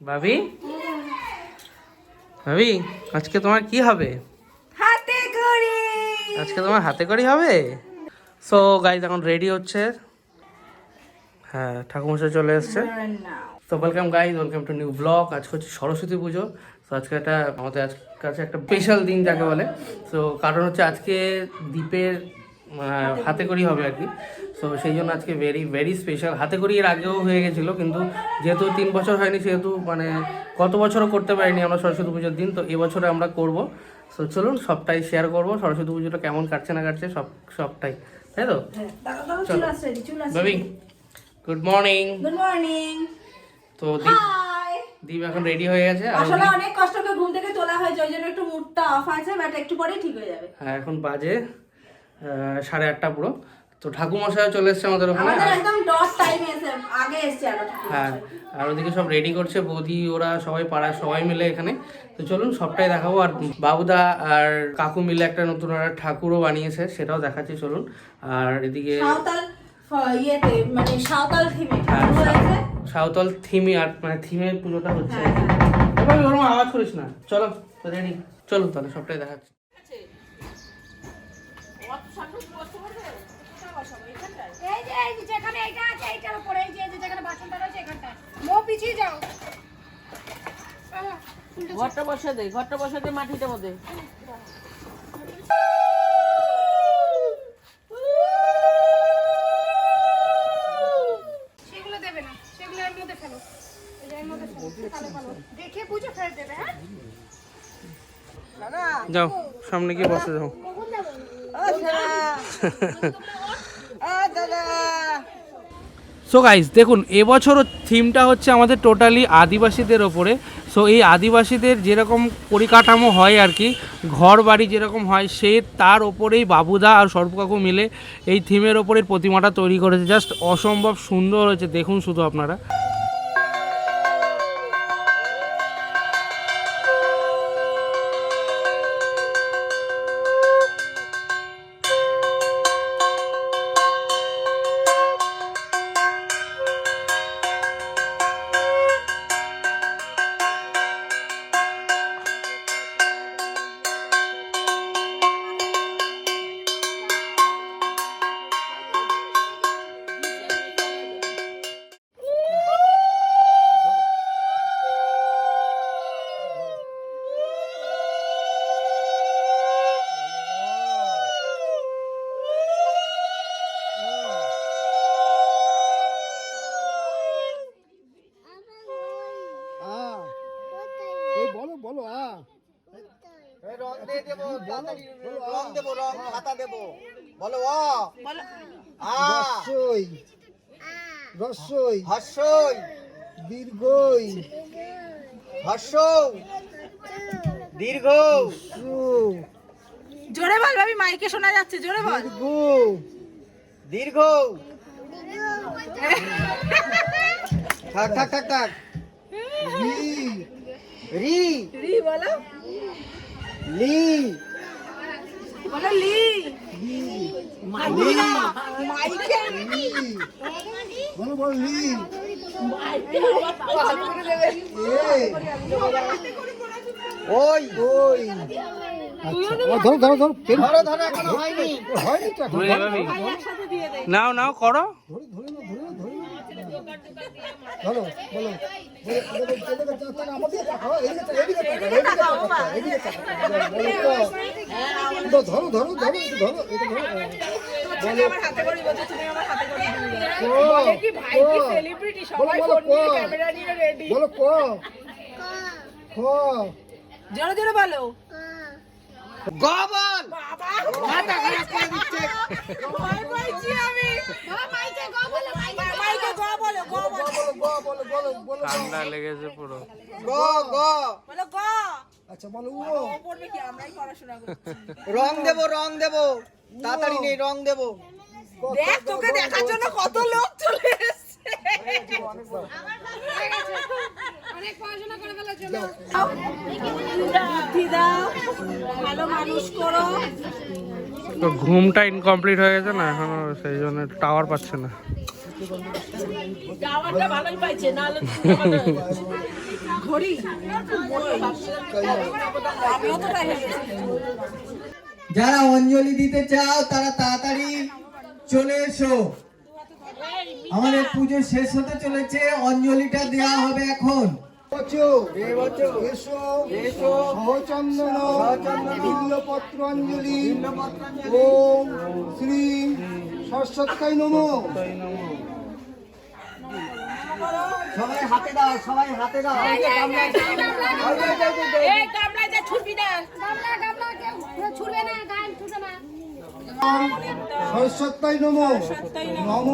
ভাবি? ভাবি আজকে তোমার কি হবে? হাতে করি আজকে তোমার হাতে করি হবে? সো গাইজ এখন রেডি হচ্ছে। হ্যাঁ ঠাকুমশাই চলে এসছে। তো welcome guys welcome to new vlog আজকে হচ্ছে সরস্বতী পুজো। তো আজকে একটা আমাদের আজ কাছে একটা স্পেশাল দিন যাকে বলে। তো কারণ হচ্ছে আজকে দ্বীপের হাতে করি হবে আর কি। তো সেই জন্য আজকে ভেরি ভেরি স্পেশাল হাতে করি এর আগেও হয়ে গেছিল কিন্তু যেহেতু তিন বছর হয়নি সেহেতু মানে গত বছরও করতে পারিনি আমরা সরস্বতী পুজোর দিন তো এবছরে আমরা করব। তো চলুন সবটাই শেয়ার করব সরস্বতী পুজোটা কেমন কাটছে না কাটছে সব সবটাই। তাই তো? Baby good morning good morning তো দীপ এখন রেডি হয়ে গেছে আসলে অনেক কষ্ট করে ঘুম থেকে তোলা হয়েছে ওই জন্য একটু মুডটা অফ আছে বাট একটু পরেই ঠিক হয়ে যাবে। হ্যাঁ এখন বাজে সাড়ে আটটা পুরো। তো ঠাকুমশাই চলে এসছে আমাদের ওখানে। হ্যাঁ আর ওদিকে সব রেডি করছে বৌদি ওরা সবাই পাড়ার সবাই মিলে এখানে। তো চলুন সবটাই দেখাবো। আর বাবুদা আর কাকু মিলে একটা নতুন একটা ঠাকুরও বানিয়েছে সেটাও দেখাচ্ছি চলুন। আর এদিকে সাঁওতাল ইয়েতে মানে থিমে হ্যাঁ, থিমে আর মানে থিমের পুজোটা হচ্ছে। হ্যাঁ, এবার ওরকম আওয়াজ করিস না। চলো রেডি চলো তাহলে সবটাই দেখাচ্ছি এই যে এই যে যেখানে এইটা আছে এইটার উপরে এই যে এই যে যেখানে বাসনটা রয়েছে এখানটায় মো পিছিয়ে যাও। ঘরটা বসে দে ঘরটা বসে দে মাটিতে মধ্যে। সেগুলো দেবে না সেগুলো এর মধ্যে ফেলো। এই যে এর মধ্যে ফেলো ফেলো ফেলো দেখে বুঝে ফেলে দেবে হ্যাঁ? যাও সামনে গিয়ে বসে যাও। সো গাইজ দেখুন, এবছরও থিমটা হচ্ছে আমাদের টোটালি আদিবাসীদের ওপরে। সো এই আদিবাসীদের যেরকম পরিকাঠামো হয় আর কি ঘর বাড়ি যেরকম হয়, সে তার ওপরেই বাবুদা আর সর্বকাকু মিলে এই থিমের ওপরের প্রতিমাটা তৈরি করেছে। জাস্ট অসম্ভব সুন্দর হয়েছে, দেখুন শুধু আপনারা। রং দিয়ে দেবো রং দেবো। রং খাতা দেবো। বলো অ রসই। রসই। হর্ষই। দীর্ঘই। হর্ষ। দীর্ঘ। সু জোরে বল ভাবি মাইকে শোনা যাচ্ছে জোরে বল। দীর্ঘ। দীর্ঘ। থাক থাক থাক থাক। রি। রি। রি বলো। লি বলো লি বলো বলো লি ওই ওই আচ্ছা ধরো ধরো ধরো ধরো এখনও হয়নি হয়নি নাও নাও করো ধরে ধরে না ধরে না ধরে না ধরো বলো বলো। ধরো ধরো ধরো ধরো বলো আমার হাতে করি বলছো তুমি আমার হাতে করি ক, ক, সেলিব্রিটি বলো বলো ক নিয়ে রেডি বলো ক? জোরে জোরে বলো। গবল ভয় পাইছি আমি। গ ঠান্ডা লেগেছে পুরো। গ গ। বলো গ। আচ্ছা বলো ও ও পড়বে কি? আমরাই পড়াশোনা করছি। রং দেবো রং দেবো। তাড়াতাড়ি নেই রং দেবো। দেখ তোকে দেখার জন্য কত লোক চলে এসেছে। অনেক পড়াশোনা করে ফেলার জন্য। বুদ্ধি দাও ভালো মানুষ করো। তো ঘুমটা ইনকমপ্লিট হয়ে গেছে না এখনও? সেই জন্য টাওয়ার পাচ্ছে না। টাওয়ারটা ভালোই পাইছে নাহলে তো যারা অঞ্জলি দিতে চাও তারা তাড়াতাড়ি চলে এসো। আমাদের পুজো শেষ হতে চলেছে অঞ্জলিটা দেওয়া হবে এখন। বচো এসো। সহচন্দন বিল্লপত্র অঞ্জলি। ওম শ্রী সরস্বতী নম। সবাই হাতে দাও সবাই হাতে দাও। এই গামলা গামলা গামলা কেউ ছুড়বে না। গান ছুটবে না। সরস্বতী নম। নম।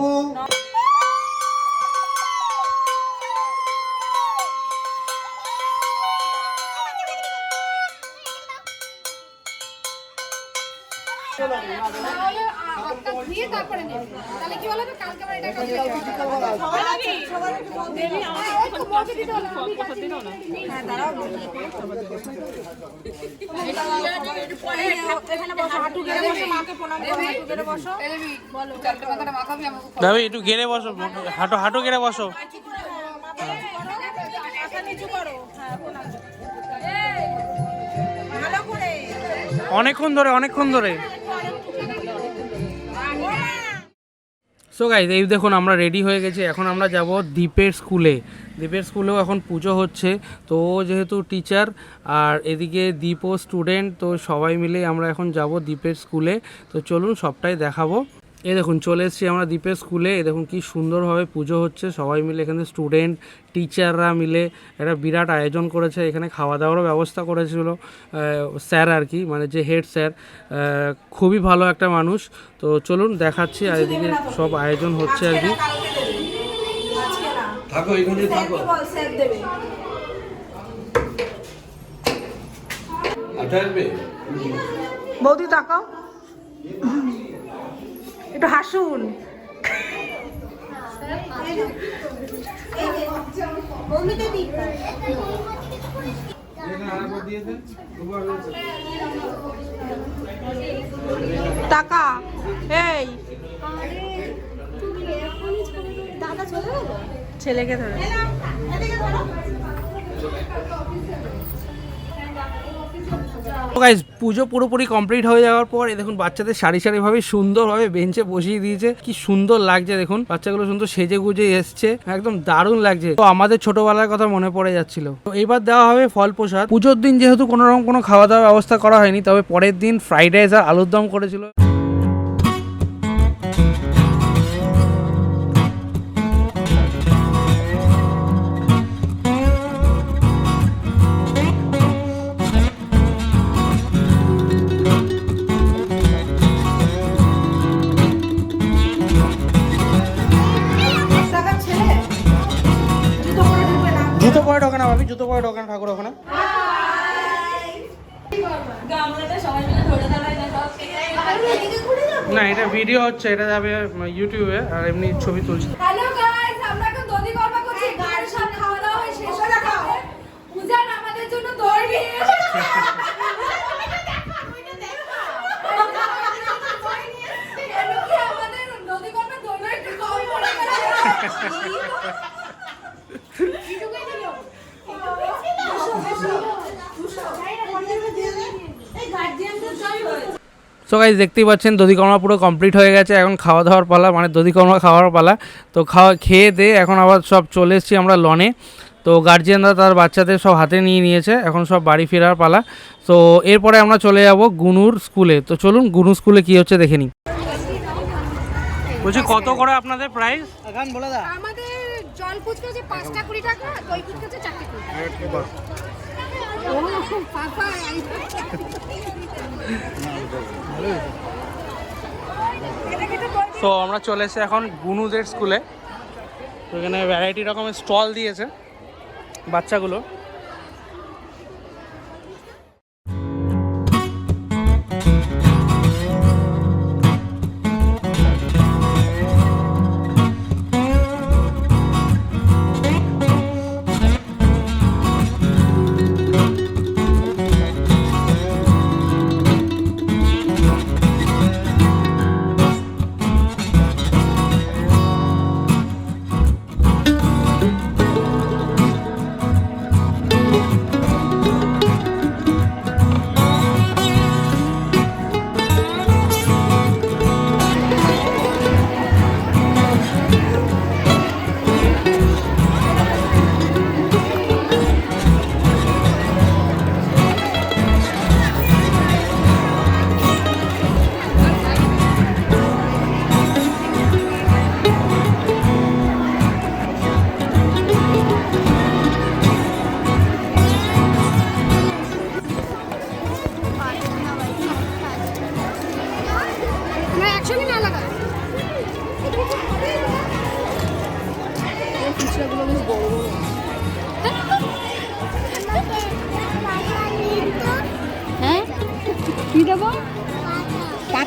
যাচ্ছি। একটু গেড়ে বসো হাঁটো হাঁটো গেড়ে বসো অনেকক্ষণ ধরে অনেকক্ষণ ধরে সো গাইজ এই দেখুন, আমরা রেডি হয়ে গেছি। এখন আমরা যাব দ্বীপের স্কুলে। দ্বীপের স্কুলেও এখন পুজো হচ্ছে। তো যেহেতু টিচার আর এদিকে দ্বীপও স্টুডেন্ট তো সবাই মিলে আমরা এখন যাব দ্বীপের স্কুলে। তো চলুন, সবটাই দেখাবো। এই দেখুন চলে এসেছি আমরা দ্বীপের স্কুলে। এই দেখুন কি সুন্দরভাবে পুজো হচ্ছে। সবাই মিলে এখানে স্টুডেন্ট টিচাররা মিলে একটা বিরাট আয়োজন করেছে। এখানে খাওয়া দাওয়ারও ব্যবস্থা করেছিল স্যার আর কি মানে যে হেড স্যার খুবই ভালো একটা মানুষ। তো চলুন দেখাচ্ছি আর এদিকে সব আয়োজন হচ্ছে আর কি। থাকো এখানে থাকো। বল স্যার দেবে। বৌদি তাকাও। একটু হাসুন। টাকা এই। ছেলেকে ধরে। তো গাইজ পুজো পুরোপুরি কমপ্লিট হয়ে যাওয়ার পর দেখুন, বাচ্চাদের সারি সারিভাবে সুন্দরভাবে বেঞ্চে বসিয়ে দিয়েছে। কি সুন্দর লাগছে, দেখুন, বাচ্চাগুলো সুন্দর সেজে গুজে এসছে। একদম দারুণ লাগছে। তো আমাদের ছোটবেলার কথা মনে পড়ে যাচ্ছিল। তো এবার দেওয়া হবে ফল প্রসাদ। পুজোর দিন যেহেতু কোনো রকম কোনো খাওয়া দাওয়ার ব্যবস্থা করা হয়নি, তবে পরের দিন ফ্রাইড রাইস আর আলুর দম করেছিল। জুতো পরে ঢোকে না ভাবি জুতো পরে ঢোকে না ঠাকুর ওখানে না এটা ভিডিও হচ্ছে এটা যাবে ইউটিউবে আর এমনি ছবি তুলছি হ্যালো গাইস আমরা এখন দধি কর্মা করছি গাড়ির সাথে খাওয়া দাওয়া হয়ে শেষ হয়ে গেছে পূজান আমাদের জন্য দই নিয়ে কি আমাদের দধি কর্মা দইটা একটু কম পড়ে গেছে? এইটুকুই দিল। এই গার্জিয়ানদের জয় হয়েছে সো গাইজ দেখতেই পাচ্ছেন দধিকর্মা পুরো কমপ্লিট হয়ে গেছে। এখন খাওয়া দাওয়ার পালা মানে দধিকর্মা খাওয়ার পালা। তো খাওয়া খেয়ে দিয়ে এখন আবার সব চলে এসেছি আমরা লনে। তো গার্জিয়ানরা তার বাচ্চাদের সব হাতে নিয়ে নিয়েছে। এখন সব বাড়ি ফেরার পালা। তো এরপরে আমরা চলে যাব গুনুর স্কুলে তো চলুন গুনু স্কুলে কি হচ্ছে দেখে নিই। বলছি কত করে আপনাদের প্রাইস আমাদের জল ফুচকা পাঁচটা কুড়ি টাকা দই ফুচকা চারটে কুড়ি টাকা। ও, পাপা, তো আমরা চলে এসে এখন গুনুদের স্কুলে। তো এখানে ভ্যারাইটি রকমের স্টল দিয়েছে বাচ্চাগুলো।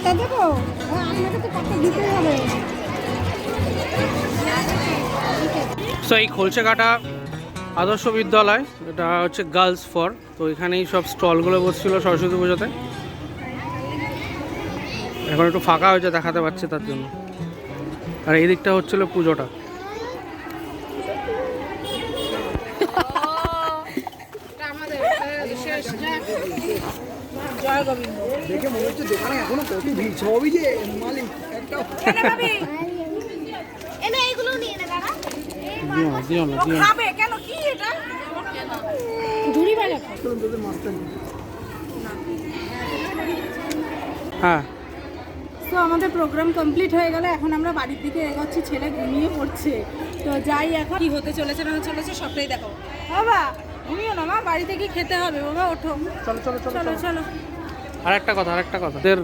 পাতা দেবো আপনাকে তো টাকা দিতে হবে। সো এই খোলসে কাটা আদর্শ বিদ্যালয়, এটা হচ্ছে গার্লস ফর তো এখানেই সব স্টলগুলো বসছিল সরস্বতী পুজোতে। এখন একটু ফাঁকা হয়েছে, দেখাতে পাচ্ছে তার জন্য। আর এই দিকটা হচ্ছিল পুজোটা। দেখে মনে হচ্ছে দোকানে এখনও কত ভিড়। সবই যে মালিক একটা এনে এইগুলো নিয়ে নে দাদা দিও দিও না দিও খাবে। কেন কি এটা? ঝুড়ি বাজা হ্যাঁ। তো আমাদের প্রোগ্রাম কমপ্লিট হয়ে গেল। এখন আমরা বাড়ির দিকে এগোচ্ছি ছেলে ঘুমিয়ে পড়ছে। তো যাই এখন কি হতে চলেছে না চলেছে সবটাই দেখো বাবা ঘুমিও না মা বাড়িতে কি খেতে হবে। বাবা ওঠো। চলো চলো চলো। চলো। আর একটা কথা। আর একটা কথা তোদের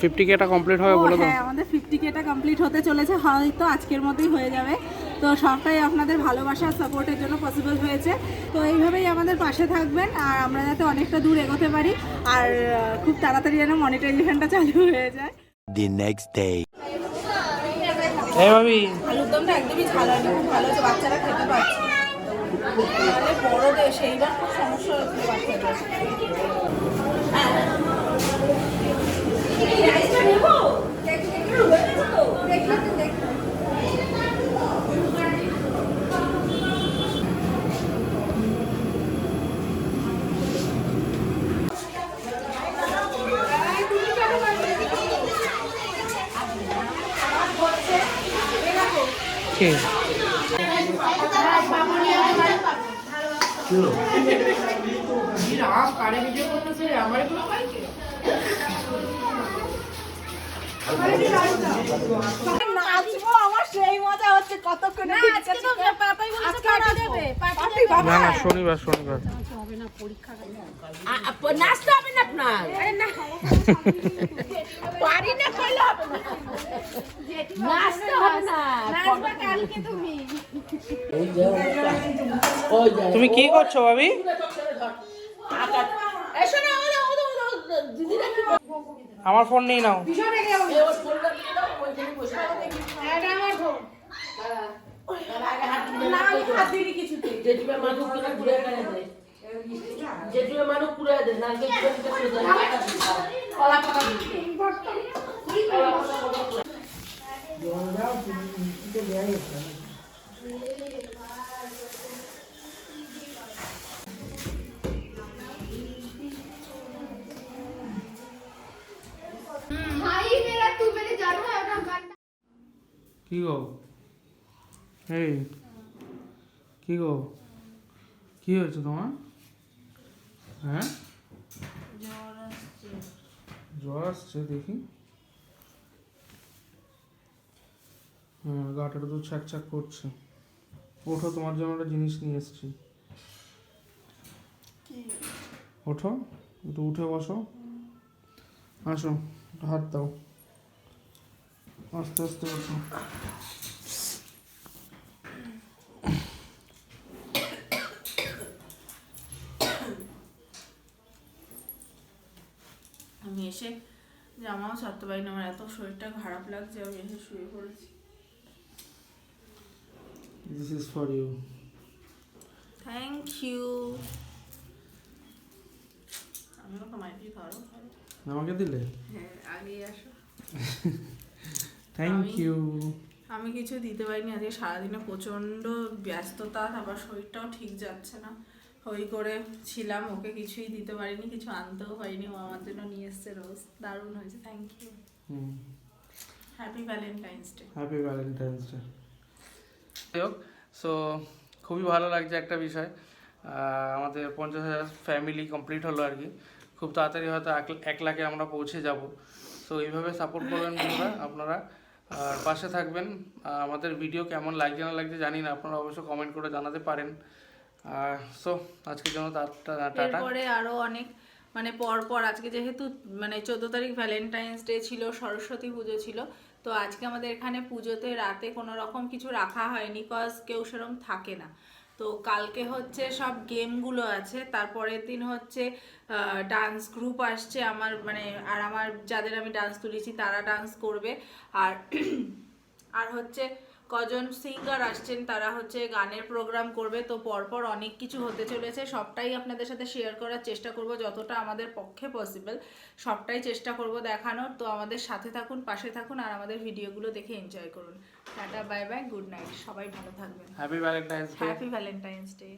ফিফটি কেটা কমপ্লিট হবে বলে দাও হ্যাঁ আমাদের ফিফটি কেটা কমপ্লিট হতে চলেছে হয়তো আজকের মধ্যেই হয়ে যাবে। তো সবটাই আপনাদের ভালোবাসা সাপোর্টের জন্য পসিবল হয়েছে। তো এইভাবেই আমাদের পাশে থাকবেন আর আমরা যাতে অনেকটা দূর এগোতে পারি আর খুব তাড়াতাড়ি যেন মনিটাইজেশনটা চালু হয়ে যায়। The next day. এই ভাবি। আলুর দমটা একদমই ঝাল হয়নি খুব ভালো হচ্ছে বাচ্চারা খেতে পারছে। বড়দের সেইবার খুব সমস্যা হচ্ছে বাচ্চাদের। কে নাচবো আমার না না শনিবার শনিবার। নাচতে হবে না আপনার? পারি না করলে হবে না। নাচতে হবে না। কালকে তুমি। তুমি কি করছ ভাবি এসো না আমার ফোন নিয়ে নাও। এটা আমার ভোগ না আমি হাত দিইনি কিছুতে জেঠিমা মানুষ কি গো? এই কি গো? কি হয়েছে তোমার? হ্যাঁ? জ্বর আসছে। দেখি। হ্যাঁ গাটাটা তো ছ্যাক ছ্যাক করছে। ওঠো তোমার জন্য একটা জিনিস নিয়ে এসেছি। ওঠো একটু উঠে বসো। আসো হাত দাও। আস্তে আস্তে আমি এসে জামাও ছাড়তে পারি না আমার এত শরীরটা খারাপ লাগছে আমি এসে শুয়ে পড়েছি। This is for you thank you আমাকে দিলে? হ্যাঁ আগেই আসো। থ্যাংক ইউ আমি কিছু দিতে পারিনি আজকে সারাদিনে প্রচণ্ড ব্যস্ততা আবার শরীরটাও ঠিক যাচ্ছে না। হই করে ছিলাম ওকে কিছুই দিতে পারিনি কিছু আনতেও পারিনি। ও আমার জন্য নিয়ে এসছে রোজ। দারুণ হয়েছে thank you happy Valentine's day happy Valentine's day যাই হোক সো খুবই ভালো লাগছে একটা বিষয়। আহ, আমাদের পঞ্চাশ হাজার ফ্যামিলি কমপ্লিট হলো আর কি। খুব তাড়াতাড়ি হয়তো এক লাখে আমরা পৌঁছে যাব। সো এইভাবে সাপোর্ট করবেন বন্ধুরা আপনারা। আর পাশে থাকবেন। আমাদের ভিডিও কেমন লাগছে না লাগছে জানি না, আপনারা অবশ্যই কমেন্ট করে জানাতে পারেন। আর সো আজকের জন্য টাটা। এরপরে আরও অনেক মানে পর পর আজকে যেহেতু মানে চোদ্দ তারিখ ভ্যালেন্টাইন্স ডে ছিল, সরস্বতী পুজো ছিল, তো আজকে আমাদের এখানে পুজোতে রাতে কোনো রকম কিছু রাখা হয়নি কজ কেউ সেরকম থাকে না। তো কালকে হচ্ছে সব গেমগুলো আছে, তারপরের দিন হচ্ছে ডান্স গ্রুপ আসছে আমার মানে আর আমার যাদের আমি ডান্স তুলেছি তারা ডান্স করবে। আর আর হচ্ছে কজন সিঙ্গার আসছেন তারা হচ্ছে গানের প্রোগ্রাম করবে তো পরপর অনেক কিছু হতে চলেছে। সবটাই আপনাদের সাথে শেয়ার করার চেষ্টা করব যতটা আমাদের পক্ষে পসিবল সবটাই চেষ্টা করব দেখানোর। তো আমাদের সাথে থাকুন পাশে থাকুন আর আমাদের ভিডিওগুলো দেখে এনজয় করুন। Tata bye bye good night সবাই ভালো থাকবেন। Happy Valentine's day happy Valentine's day